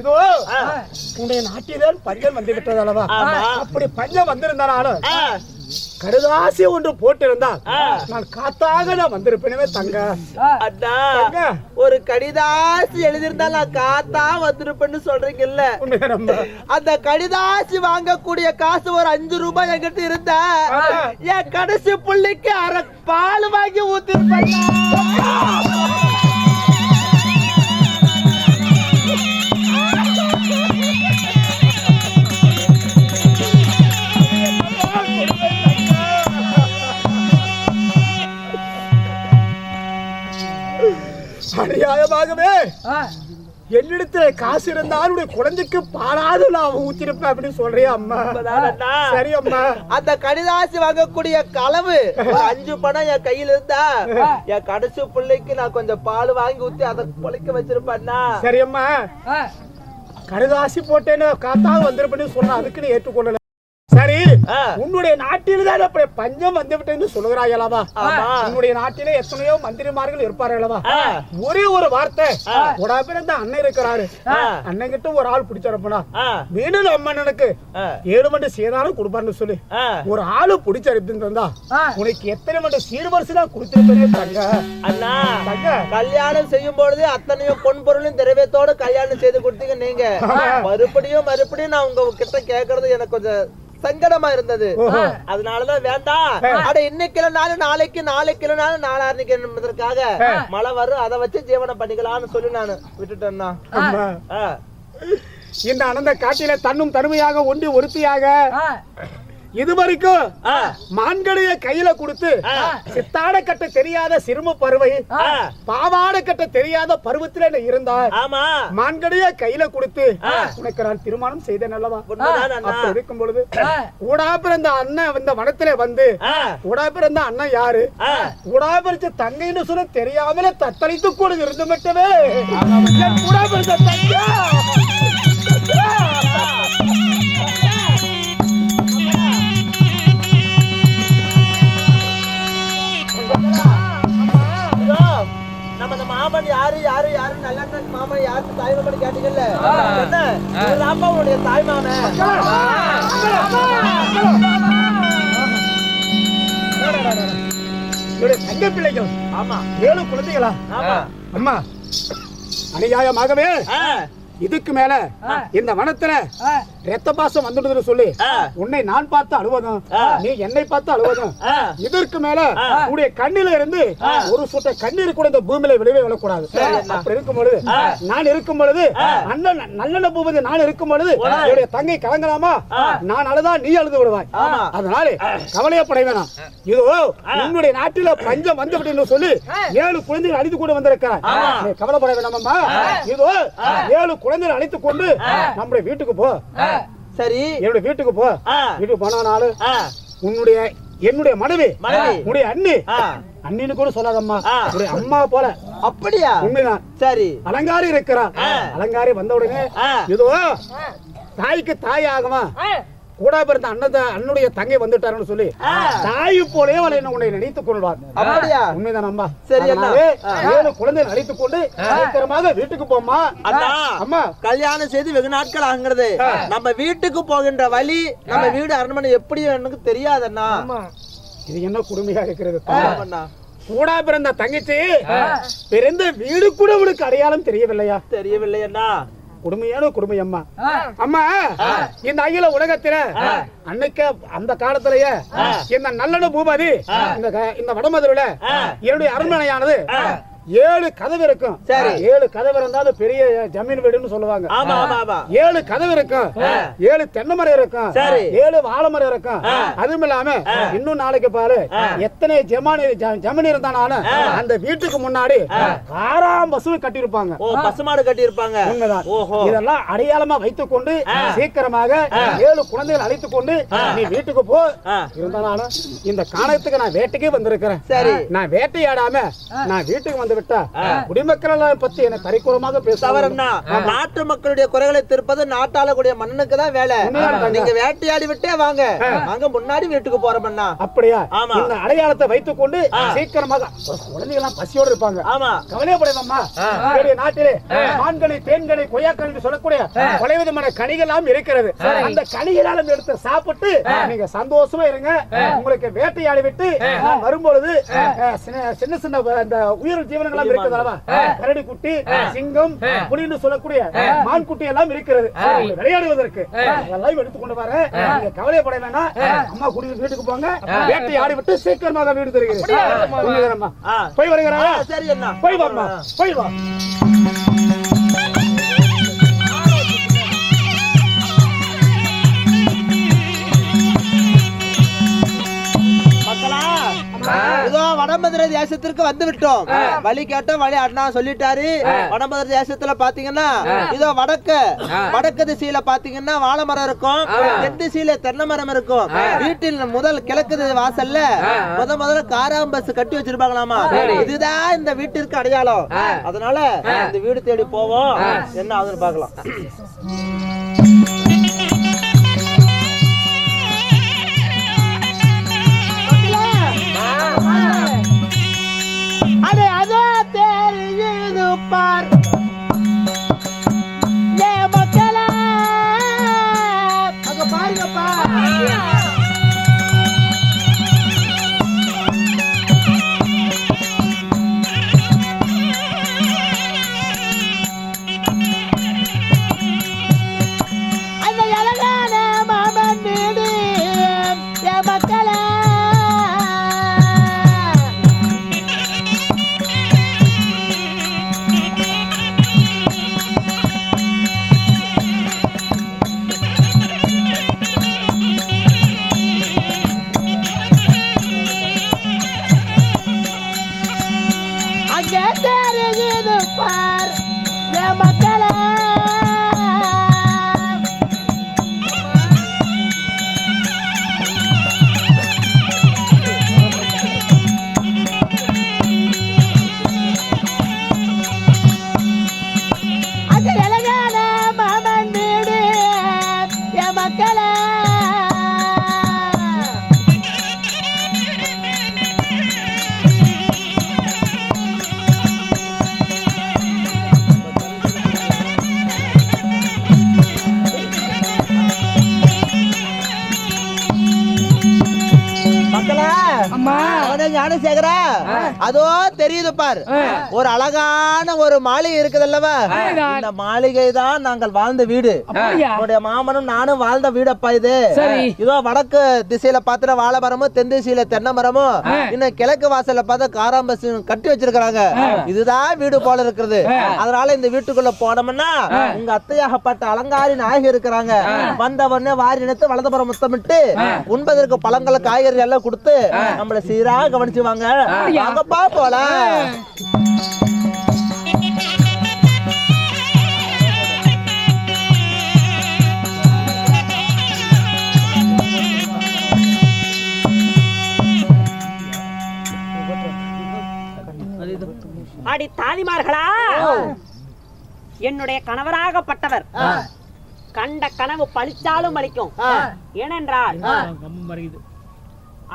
இதோ உன்னுடைய நாட்டில்தான் பஞ்சம் வந்து விட்டது அல்லவா ஆமா. அப்படி பஞ்சம் வந்திருந்தாலும் ஆ, கடுதாசி ஒன்று போட்டிருந்தால் நான் காத்தாக நான் வந்திருப்பேனே தங்க. அண்ணா ஒரு கடிதாசி எழுதியிருந்தா நான் காத்தா வந்திருப்பேன்னு உண்மையா நம்ம அந்த கடிதாசி வாங்கக்கூடிய காசு ஒரு அஞ்சு ரூபாய் என்கிட்ட இருந்தா என் கடைசி புள்ளைக்கு அரை பால் வாங்கி ஊத்திருப்பேன். அநியாயமாகவே என்னிடத்துல காசு இருந்தாலும் உன்னுடைய குழந்தைக்கு பாலாது நான் ஊத்திருப்பேன் அப்படின்னு சொல்றியா அம்மா? சரி அம்மா. அந்த கடிதாசி வாங்கக்கூடிய களவு அஞ்சு பணம் என் கையில இருந்தா என் கடைசி பிள்ளைக்கு நான் கொஞ்சம் பால் வாங்கி ஊத்தி அதை பொழைக்க வச்சிருப்பேன்னா சரி அம்மா. கடுதாசி போட்டேன்னு காத்தாக வந்திருப்பேன்னு சொன்னா அதுக்கு நீ ஏற்றுக்கொள்ளல. சரி. உன்னுடைய நாட்டில் தான் அப்படி பஞ்சம் வந்து விட்டேன்னு சொல்லுகிறாய் அல்லவா. உன்னுடைய நாட்டிலே எத்தனையோ மந்திரிமார்கள் இருப்பார்கள் அல்லவா ஆ. ஒரே ஒரு வார்த்தை. உடா பிறந்த அண்ணன் இருக்கிறாரு. அண்ணன் கிட்ட ஒரு ஆள் பிடிச்சிருப்பனா வீடு அம்மனுக்கு ஆ, ஏழு மணி சேதாரம் கொடுப்பாருன்னு சொல்லி. ஒரு ஆளு பிடிச்சிருந்தா உனக்கு எத்தனை மணி சீர்வரிசை தான் கொடுத்திருப்பேனே தங்க. அண்ணா தங்க. கல்யாணம் செய்யும் பொழுது அத்தனையும் பொன் பொருளும் திரவியத்தோட கல்யாணம் செய்து கொடுத்தீங்க நீங்க. மறுபடியும் மறுபடியும் நான் உங்க கிட்ட கேக்குறது எனக்கு கொஞ்சம் சங்கடமா இருந்தது. அதனாலதான் வேண்டாம். அட இன்னைக்கு நாளும் நாளைக்கு நாளைக்கு நாளும் நாளான்னைக்கு என்பதற்காக மழை வரும். அதை வச்சு ஜீவனம் பண்ணிக்கலாம்னு சொல்லி நான் விட்டுட்டேன்னா. இந்த அனந்த காட்டில தன்னும் தனிமையாக ஒன்றி ஒருத்தியாக இது வரைக்கும் ஆ, மான்களைய கையில கொடுத்து. சித்தாட கட்ட தெரியாத சிறும பருவை பாவாட கட்ட தெரியாத பருவத்துல நீ இருந்தாய். ஆமா. மான்களைய கையில கொடுத்து உனக்கு நான் திருமணம் செய்தேன் அல்லவா? இருக்கும் பொழுது ஊடா பிறந்த அண்ணன் இந்த வனத்திலே வந்து ஊடா பிறந்த அண்ணன் யாரு. ஊடா பிறந்த தங்கைன்னு சொல்ல தெரியாமலே தத்தளித்து கூட இருந்து மட்டுமே ஊடா பிறந்த தங்கை நம்ம இந்த மாமன் யாரு யாரு யாரு நல்ல மாமன் யாரு தாய் மாமன் கேட்டீங்கல்ல? என்ன? உன்னுடைய தாய் மாமன். தங்க பிள்ளைகள். ஆமா. ஏழு குழந்தைகளா? ஆமா. அம்மா அநியாயமாகவே இதுக்கு மேல இந்த வனத்துல ரத்த பாசம் வந்துடுதுன்னு சொல்லி. உன்னை நான் பார்த்து அழுவதும் நீ என்னை பார்த்து அழுவதும். இதற்கு மேல உன்னுடைய கண்ணில இருந்து ஒரு சொட்ட கண்ணீர் கூட இந்த பூமியில விழவே விழக்கூடாது. அப்படி இருக்கும் பொழுது நான் இருக்கும் பொழுது அண்ணன் நல்லெண்ண போவது நான் இருக்கும் பொழுது என்னுடைய தங்கை கலங்கலாமா? நான் அழுதா நீ அழுது விடுவாய். அதனால கவலையப்பட வேணாம். இதோ உன்னுடைய நாட்டில பஞ்சம் வந்து அப்படின்னு சொல்லி ஏழு குழந்தைகள் அழித்து கொண்டு வந்திருக்கிறாய். நீ கவலைப்பட வேணாமம்மா இதோ ஏழு குழந்தைகள் அழைத்து கொண்டு நம்முடைய வீட்டுக்கு போ. சரி. என்னுடைய வீட்டுக்கு போ. வீட்டுக்கு போன நாள். உன்னுடைய என்னுடைய மனைவி. மனைவி. உன்னுடைய அண்ணி. அண்ணின்னு கூட சொல்லாதம்மா. ஆ. உன்னுடைய அம்மா போல. அப்படியா? உண்மைதான். சரி. அலங்காரி இருக்கிறா அலங்காரி வந்த உடனே. இதோ தாய்க்கு தாய் ஆகுமா கூட பிறந்த அண்ணன் அண்ணுடைய தங்கை வந்துட்டாருன்னு சொல்லி தாய் போலே அவளை உன்னை நினைத்துக் கொள்வார். உண்மைதான் அம்மா. சரி, ஏழு குழந்தை அழைத்துக் கொண்டு சீக்கிரமாக வீட்டுக்கு போம்மா. அண்ணா அம்மா. கல்யாணம் செய்து வெகு நாட்கள் ஆகுறது நம்ம வீட்டுக்கு போகின்ற வழி நம்ம வீடு அரண்மனை எப்படி எனக்கு தெரியாதண்ணா இது என்ன கொடுமையா இருக்கிறது. கூட பிறந்த தங்கச்சி பிறந்த வீடு கூட உனக்கு அடையாளம் தெரியவில்லையா? தெரியவில்லை அண்ணா. கொடுமையான கொடுமை அம்மா. அம்மா இந்த அகில உலகத்துல அன்னைக்கு அந்த காலத்திலேயே இந்த நல்லெண்ண பூபாதி இந்த வடமதுரையில என்னுடைய அரண்மனையானது ஏழு கதவு இருக்கும். சரி. ஏழு கதவு இருந்தாலும் பெரிய ஜமீன் வீடுன்னு சொல்லுவாங்க. ஏழு கதவு இருக்கும். ஏழு தென்னை மரம் இருக்கும். சரி. ஏழு வாழை மரம் இருக்கும். அதுவும் இல்லாம இன்னும் நாளைக்கு பாரு எத்தனை ஜமானி ஜமீன் இருந்தாலும் அந்த வீட்டுக்கு முன்னாடி காராம் பசுவை கட்டியிருப்பாங்க. பசுமாடு கட்டி இருப்பாங்க உண்மைதான் இதெல்லாம் அடையாளமா வைத்துக் கொண்டு சீக்கிரமாக ஏழு குழந்தைகள் அழைத்துக் கொண்டு நீ வீட்டுக்கு போ. இருந்தாலும் இந்த காணத்துக்கு நான் வேட்டைக்கே வந்திருக்கிறேன். சரி. நான் வேட்டையாடாம நான் வீட்டுக்கு வந்து விட்டா குடிமக்கள் எல்லாம் பத்தி என்ன தரிக்குறமாக தவறுன்னா நாட்டு மக்களுடைய குறைகளை தீர்ப்பது நாட்டாளக்கூடிய மன்னனுக்கு தான் வேலை. நீங்க வேட்டையாடி விட்டே வாங்க. நாங்க முன்னாடி வீட்டுக்கு போறோம்னா அப்படியா? ஆமா. இந்த அடையாளத்தை வைத்துக் கொண்டு சீக்கிரமாக குழந்தைகள் எல்லாம் பசியோட இருப்பாங்க. ஆமா. கவலைப்படாதம்மா என்னுடைய நாட்டிலே மான்கனி தேன்கனி கொய்யாக்கனி என்று சொல்லக்கூடிய பல விதமான கனிகள் எல்லாம் இருக்கிறது அந்த கனிகளாலும் எடுத்து சாப்பிட்டு நீங்க சந்தோஷமா இருங்க. உங்களுக்கு வேட்டையாடி விட்டு வரும்பொழுது சின்ன சின்ன அந்த உயிர் ஜீவனங்கள் இருக்குது அல்லவா கரடி குட்டி சிங்கம் புலின்னு சொல்லக்கூடிய மான் குட்டி எல்லாம் இருக்கிறது விளையாடுவதற்கு. அதெல்லாம் எடுத்துக்கொண்டு வரேன் நீங்க கவலைப்பட வேணாம். அம்மா குடி வீட்டுக்கு போங்க. வேட்டையாடி விட்டு சீக்கிரமாக வீடு? ஆ. போய் வருகிறா ஆ, சரி அண்ணா. போய் வாம்மா. போய் வா. வடமதுரை தேசத்திற்கு வந்து விட்டோம். வழி கேட்ட வழி அண்ணா சொல்லிட்டாரு. வடமதுரை தேசத்துல பாத்தீங்கன்னா இதோ வடக்கு. வடக்கு திசையில பாத்தீங்கன்னா வாழை மரம் இருக்கும். தென் திசையில தென்னை மரம் இருக்கும். வீட்டில் முதல் கிழக்கு வாசல்ல முத முதல்ல காராம் பஸ் கட்டி வச்சிருப்பாங்களாமா? இதுதான் இந்த வீட்டிற்கு அடையாளம். அதனால இந்த வீடு தேடி போவோம். என்ன ஆகுதுன்னு பார்க்கலாம். தெரியுது அதோ தெரியுது பார். ஒரு அழகான ஒரு மாளிகை இருக்குது அல்லவா? இந்த மாளிகை தான் நாங்கள் வாழ்ந்த வீடு. என்னுடைய மாமனும் நானும் வாழ்ந்த வீடு அப்பா இது இதோ வடக்கு திசையில பாத்திர வாழை மரமும் தென் திசையில தென்னை மரமும் இன்னும் கிழக்கு வாசல்ல பார்த்தா காராம்பஸ் கட்டி வச்சிருக்காங்க இதுதான் வீடு போல இருக்கிறது அதனால இந்த வீட்டுக்குள்ள போனோம்னா உங்க அத்தையாகப்பட்ட அலங்காரி நாயகி இருக்கிறாங்க. வந்தவொடனே வாரி இணைத்து வலதுபுறம் முத்தமிட்டு உண்பதற்கு பழங்கள் காய்கறி எல்லாம் கொடுத்து நம்மள சீரா கவனிச்சுவாங்க. வாங்கப்பா போலாம். அடி தாலிமார்களா? என்னுடைய கணவராகப்பட்டவர். கண்ட கனவு பழிச்சாலும் பலிக்கும் ஏனென்றால்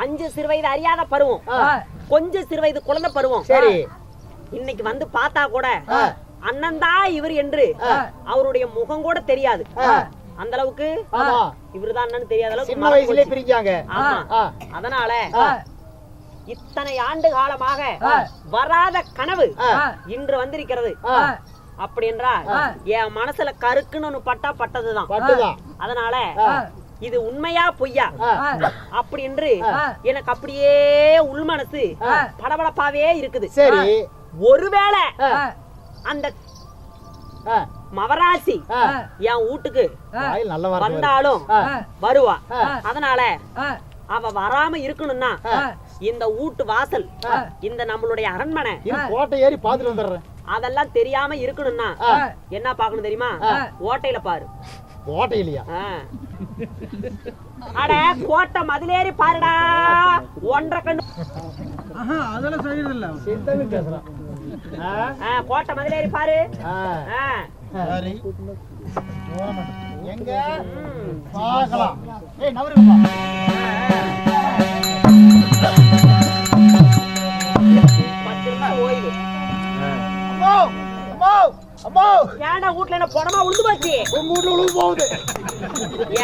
அஞ்சு சிறுவயது அறியாத பருவம். கொஞ்சம் சிறுவயது குழந்தை பருவம். சரி. இன்னைக்கு வந்து பார்த்தா கூட அண்ணன் தான் இவர் என்று அவருடைய முகம் கூட தெரியாது. அந்த அளவுக்கு இவருதான் அண்ணன் தெரியாத அளவுக்கு. பிரிஞ்சாங்க. அதனால இத்தனை ஆண்டு காலமாக வராத கனவு இன்று வந்திருக்கிறது. அப்படி என்றால் என் மனசுல கருக்குன்னு ஒண்ணு பட்டா பட்டதுதான். அதனால இது உண்மையா பொய்யா? அப்படி என்று எனக்கு அப்படியே உள்மனசு படபடப்பாவே இருக்குது. சரி. ஒருவேளை அந்த மவராசி. என் வீட்டுக்கு. வந்தாலும் வருவா. அதனால அவ வராம இருக்கணும்னா இந்த வீட்டு வாசல் இந்த நம்மளுடைய அரண்மனை கோட்டை ஏறி பாத்துட்டு வந்துடுறேன். அதெல்லாம் தெரியாம இருக்கணும்னா என்ன பார்க்கணும் தெரியுமா? ஓட்டையில பாரு. கோட்டையிலையா? அட கோட்டை மதிலேறி பாருடா. ஒன்றரை கண்ணு. அதெல்லாம் செய்யறது இல்ல சித்தவி பேசுறான் கோட்டை மதிலேறி பாரு. எங்க? பார்க்கலாம். ஏய் நவருங்கப்பா அம்மா ஏன்டா வீட்ல என்ன பணமா உழுது போச்சு உங்க வீட்டுல உழுவு போகுது.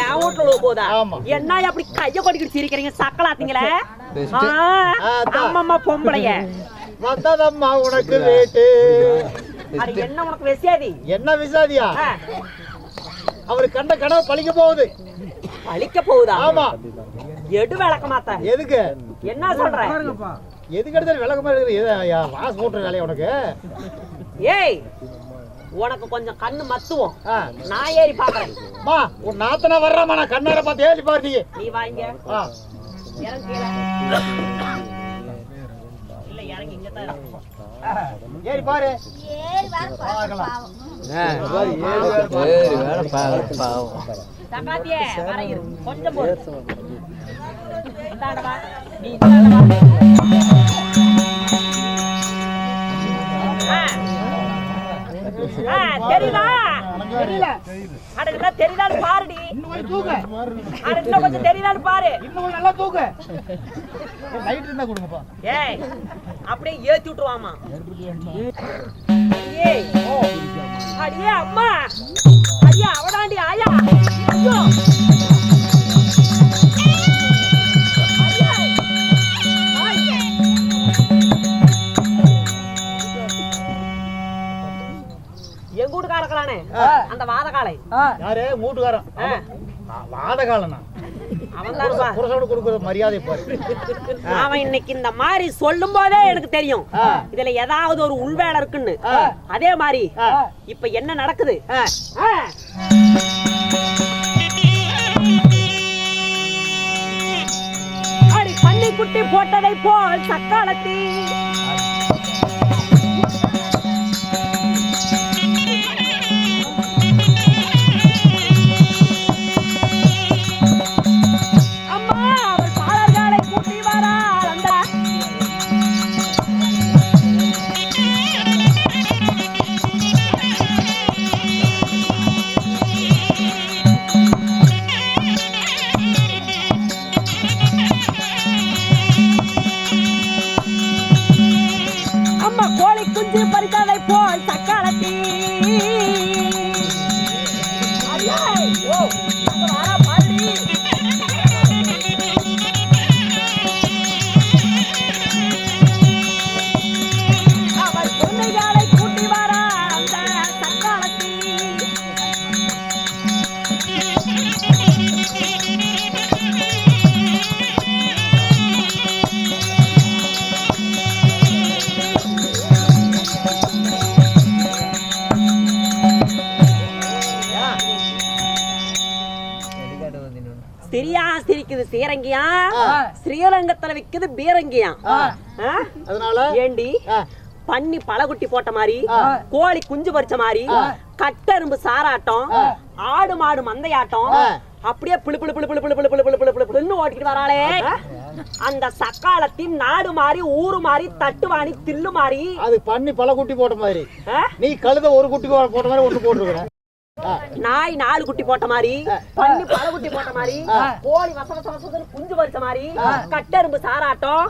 என் வீட்ல உழுவு போதா? ஆமா. என்ன அப்படி கைய கொட்டிக்கிட்டு சிரிக்கிறீங்க? சக்கலாத்தீங்களே. அம்மம்மா பொம்பளைய. வந்ததம்மா உனக்கு வேட்டு. என்ன உனக்கு வெசியாதி என்ன விசாதியா? அவர் கண்ட கனவு பழிக்க போகுது. பழிக்க போகுதா? ஆமா. எடு விளக்க மாத்த எதுக்கு? என்ன சொல்ற? எதுக்கு எடுத்தாலும் விளக்கமா இருக்குது? எது, ஐயா, வாசு போட்டுற வேலையா உனக்கு? ஏய் உனக்கு கொஞ்சம் கண்ணு மத்துவோம். நான் ஏறி பாக்குறேன் மா உன் நாத்தனா வர்றமா நான் கண்ணார பார்த்து ஏறி பாரு நீ. நீ வாங்க ஏறி பாரு. ஏறி பாரு நீ தெரியுதா? தெரியல. அட என்ன தெரியுதான்னு பாருடி. இன்னும் தூக்கு. அட இன்னும் கொஞ்சம் தெரியுதான்னு பாரு. இன்னும் கொஞ்சம் நல்லா தூக்கு. லைட் இருந்தா கொடுங்கப்பா. ஏய் அப்படியே ஏத்தி விட்டுருவாமா ஏய் அடியே அம்மா. அடியே அவதாண்டி ஆயா. ஐயோ. எங்க வீட்டுக்காரக்கலானே அந்த வாதகாலை. யாரு? மூட்டுக்காரன். வாதகாலனா? அவன் தான் புருஷனோட கொடுக்குற மரியாதை பாரு. அவன் இன்னைக்கு இந்த மாதிரி சொல்லும் போதே எனக்கு தெரியும். இதுல ஏதாவது ஒரு உள்வேலை இருக்குன்னு. அதே மாதிரி. இப்ப என்ன நடக்குது? ஆ. ஆ. அடி பன்னி குட்டி போட்டதை போல் சக்காலத்தி வா சிரியா சிரிக்குது. சீரங்கியா? ஸ்ரீரங்கத்துல விக்குது பீரங்கியா? அதனால? ஏண்டி. பன்னி பழகுட்டி போட்ட மாதிரி கோழி குஞ்சு பறிச்ச மாதிரி கட்டெரும்பு சாராட்டம் ஆடு மாடு மந்தையாட்டம் அப்படியே பிளு பிளு பிளு பிளு பிளு பிளு பிளு பிளு பிளு பிளு பிளுன்னு ஓட்டிக்கிட்டு வராளே. அந்த சக்காலத்தின் நாடு மாறி ஊரு மாறி தட்டு வாணி தில்லு மாறி. அது பண்ணி பல குட்டி போட்ட மாதிரி? நீ கழுத ஒரு குட்டி போட்ட மாதிரி ஒன்று போட்டுருக்குற. நாய் நாலு குட்டி போட்ட மாதிரி பன்னி பல குட்டி போட்ட மாதிரி கோழி வச வச குஞ்சு பறிச்ச மாதிரி கட்டெரும்பு சாராட்டம்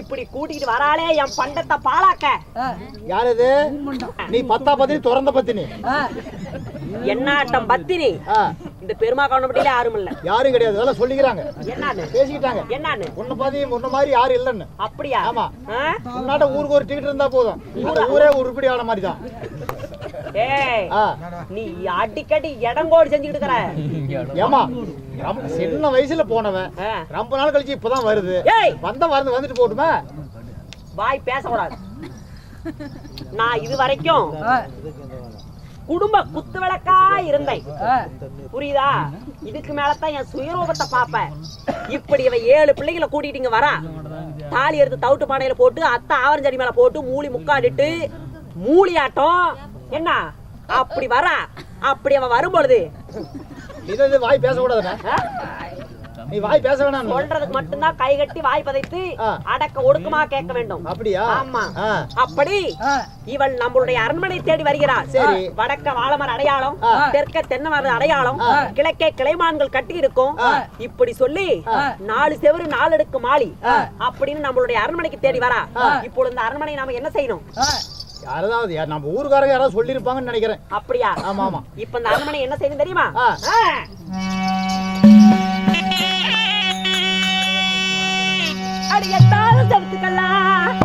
இப்படி கூட்டிக்கிட்டு வராளே என் பண்டத்தை பாலாக்க யார் இது நீ பத்தா பத்தினி திறந்த பத்தினி. என்னாட்டம் பத்தினி? இந்த பெருமா கவுண்டப்பட்டியில யாரும் இல்ல. யாரும் கிடையாது. அதெல்லாம் சொல்லிக்கிறாங்க. என்னான்னு? பேசிக்கிட்டாங்க. என்னான்னு? உன்னை பாதி உன்ன மாதிரி யாரும் இல்லைன்னு. அப்படியா? ஆமா. உன்னாட்ட ஊருக்கு ஒரு டிக்கெட் இருந்தா போதும். ஊரே உருப்படி ஆன மாதிரி தான் ஏய் நீ அடிக்கடி இடங்கோடு செஞ்சுக்கிட்டு இருக்கிற. ஏமா ரொம்ப சின்ன வயசுல போனவன். ரொம்ப நாள் கழிச்சு இப்பதான் வருது. ஏய். வந்த வந்து வந்துட்டு போட்டுமே வாய் பேசக்கூடாது. நான் இது வரைக்கும் குடும்ப குத்து விளக்கா இருந்தேன் புரியுதா? இதுக்கு மேலதான் என் சுயரூபத்தை பாப்பேன் இப்படி இவன் ஏழு பிள்ளைகளை கூட்டிட்டு இங்க வரா. தாலி எடுத்து தவிட்டு பானையில போட்டு அத்தை ஆவரஞ்சடி மேல போட்டு மூலி முக்காடிட்டு மூலியாட்டம் என்ன? அப்படி வரா? அப்படி அவன் வரும்பொழுது? இது வாய் பேசக்கூடாதுண்ணே? நீ வாய் பேச வேணாம் சொல்றதுக்கு மட்டும்தான் கை கட்டி வாய் பதைத்து. அடக்க ஒடுக்கமா கேட்க வேண்டும். அப்படியா? ஆமா. அப்படி இவள் நம்மளுடைய அரண்மனை தேடி வருகிறாள். சரி. வடக்க வாழமர அடையாளம். தெற்க தென்னை மர அடையாளம் கிழக்கே கிளைமான்கள் கட்டி இருக்கும். இப்படி சொல்லி நாலு செவரு நாலு அடுக்கு மாளி அப்படின்னு நம்மளுடைய அரண்மனைக்கு தேடி வரா. இப்போ இந்த அரண்மனை நாம என்ன செய்யணும்? யாராவது யார் நம்ம ஊருக்காரங்க யாராவது சொல்லியிருப்பாங்கன்னு நினைக்கிறேன். அப்படியா? ஆமா ஆமா இப்ப இந்த அரண்மனை என்ன செய்யணும் தெரியுமா? ஆ. ஆ. அடி எட்டாவது செவத்துக்கெல்லாம்